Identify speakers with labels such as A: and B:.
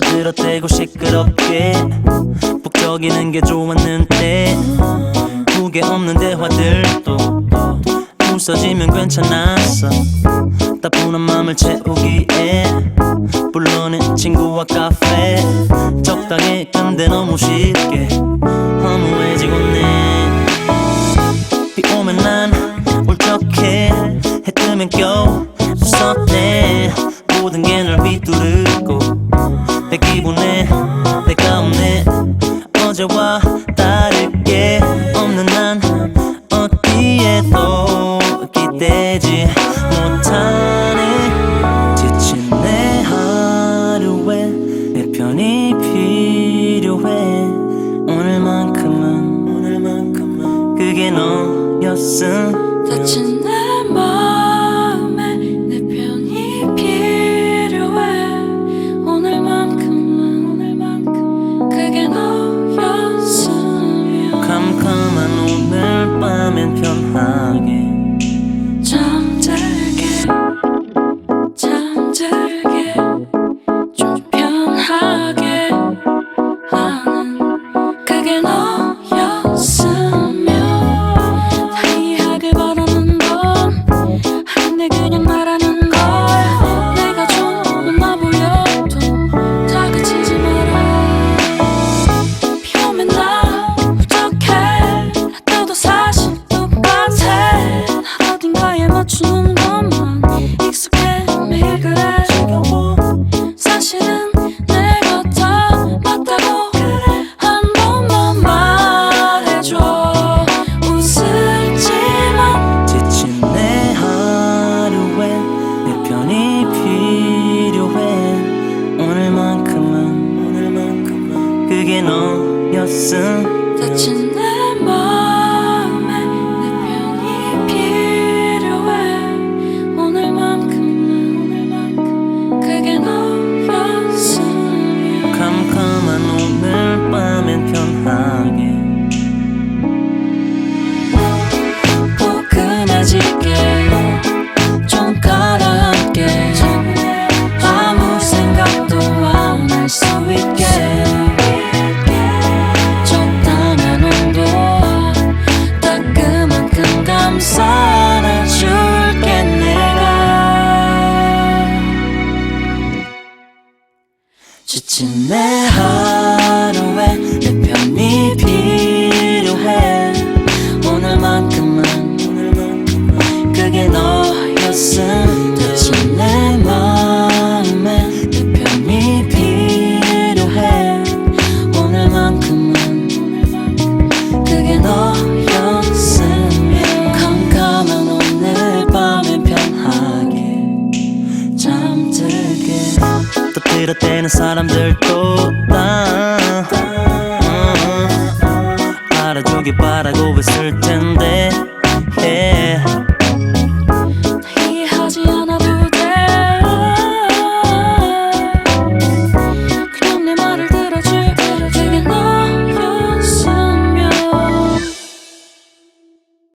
A: 들어대고 시끄럽게. 북적이는 게 좋았는데 무게 없는 대화들도 웃어지면 괜찮았어. 따분한 맘을 채우기에 불러낸 친구와 카페. 적당히 근데 너무 쉽게 허무해지곤 해비 오면 난 울적해. 해 뜨면 겨우 기대지 못하네. 지친 내 하루에 내 편이 필요해. 오늘만큼은 오늘만큼은 그게 너였음.
B: 다친 내 마음에 내 편이 필요해. 오늘만큼은 오늘만큼 그게 너였으면.
A: 캄캄한 오늘 밤엔 편하게
B: 그게
A: 너였음.
B: 다친
A: 지친 내 하루에 내 편이 필요해. 오늘만큼은 그게 너였음. 지친 내마 되는 사람들도 다 어, 알아주길 바라고 있을 텐데.